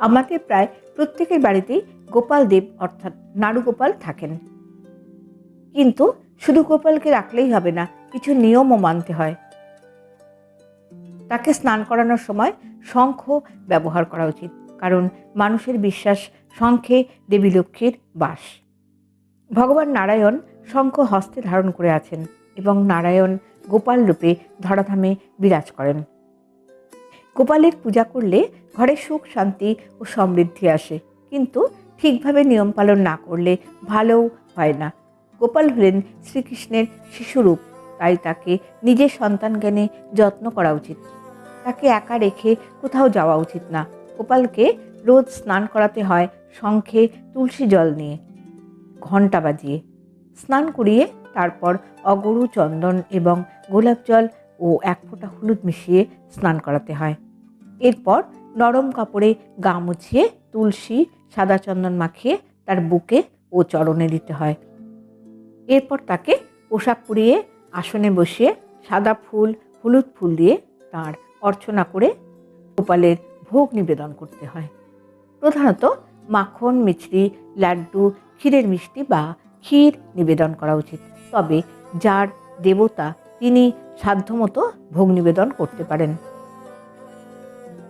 আমাদের প্রায় প্রত্যেকের বাড়িতেই গোপাল দেব অর্থাৎ নাড়ুগোপাল থাকেন। কিন্তু শুধু গোপালকে রাখলেই হবে না, কিছু নিয়মও মানতে হয়। তাকে স্নান করানোর সময় শঙ্খ ব্যবহার করা উচিত, কারণ মানুষের বিশ্বাস শঙ্খে দেবী লক্ষ্মীর বাস। ভগবান নারায়ণ শঙ্খ হস্তে ধারণ করে আছেন এবং নারায়ণ গোপাল রূপে ধরাধামে বিরাজ করেন। গোপালের পূজা করলে ঘরে সুখ, শান্তি ও সমৃদ্ধি আসে। কিন্তু ঠিকভাবে নিয়ম পালন না করলে ভালোও হয় না। গোপাল হলেন শ্রীকৃষ্ণের শিশুরূপ, তাই তাকে নিজের সন্তান জ্ঞানে যত্ন করা উচিত। তাকে একা রেখে কোথাও যাওয়া উচিত না। গোপালকে রোজ স্নান করাতে হয় শঙ্খে তুলসী জল নিয়ে। ঘণ্টা বাজিয়ে স্নান করিয়ে তারপর অগরু, চন্দন এবং গোলাপ জল ও এক ফোঁটা হলুদ মিশিয়ে স্নান করাতে হয়। এরপর নরম কাপড়ে গা মুছিয়ে তুলসী, সাদা চন্দন মাখিয়ে তার বুকে ও চরণে দিতে হয়। এরপর তাকে পোশাক পরিয়ে আসনে বসিয়ে সাদা ফুল, হলুদ ফুল দিয়ে তার অর্চনা করে গোপালের ভোগ নিবেদন করতে হয়। প্রধানত মাখন, মিছরি, লাড্ডু, ক্ষীরের মিষ্টি বা ক্ষীর নিবেদন করা উচিত। তবে যার দেবতা তিনি সাধ্যমতো ভোগ নিবেদন করতে পারেন।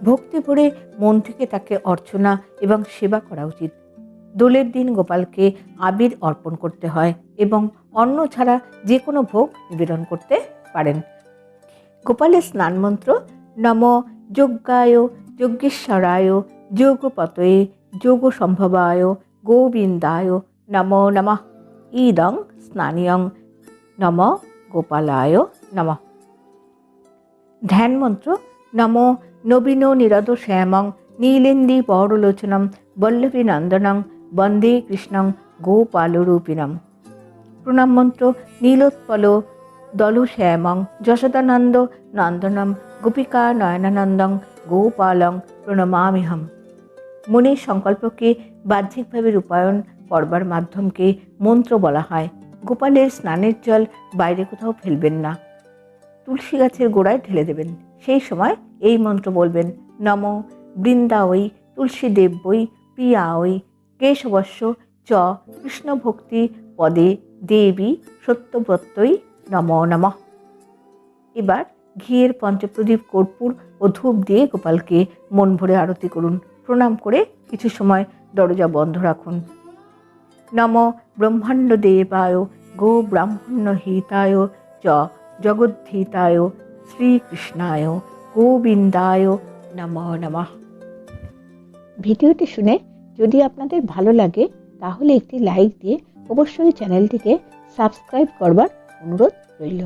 ভক্তি ভরে মন থেকে তাকে অর্চনা এবং সেবা করা উচিত। দোলের দিন গোপালকে আবির অর্পণ করতে হয় এবং অন্ন ছাড়া যে কোনো ভোগ নিবেদন করতে পারেন। গোপালের স্নান মন্ত্র, নম যজ্ঞায়, যজ্ঞেশ্বরায় যোগপতয়ে যোগ সম্ভবায় গোবিন্দায়, নম নমঃ। ইদং স্নানিয়ং, নম গোপালায়, নম। ধ্যান মন্ত্র, নম নবীন নিরদ শ্যামং নীলেন্দি বরলোচনম বল্লভী নন্দনং বন্দে কৃষ্ণং গোপালরূপিণম প্রণাম মন্ত্র নীলোৎপল দলু শ্যামং যশোদানন্দ নন্দনম গোপিকা নয়নানন্দং গোপালং প্রণমামিহম মনের সংকল্পকে বাহ্যিকভাবে রূপায়ণ করবার মাধ্যমকে মন্ত্র বলা হয় গোপালের স্নানের জল বাইরে কোথাও ফেলবেন না তুলসী গাছের গোড়ায় ঢেলে দেবেন সেই সময় এই মন্ত্র বলবেন, নম বৃন্দা ওই তুলসী দেব বই প্রিয়া ওই কেশবস্য, চ কৃষ্ণ ভক্তি পদে দেবী সত্যব্রতই নম নমঃ। এবার ঘিয়ের পঞ্চপ্রদীপ কর্পূর ও ধূপ দিয়ে গোপালকে মন ভরে আরতি করুন। প্রণাম করে কিছু সময় দরজা বন্ধ রাখুন। নম ব্রহ্মাণ্ড দেবায় গো ব্রাহ্মণ্য হিতায় চ জগদ্ধিতায় শ্রীকৃষ্ণায় গোবিন্দায় নম নমঃ। ভিডিওটি শুনে যদি আপনাদের ভালো লাগে, তাহলে একটি লাইক দিয়ে অবশ্যই চ্যানেলটিকে সাবস্ক্রাইব করবার অনুরোধ রইল।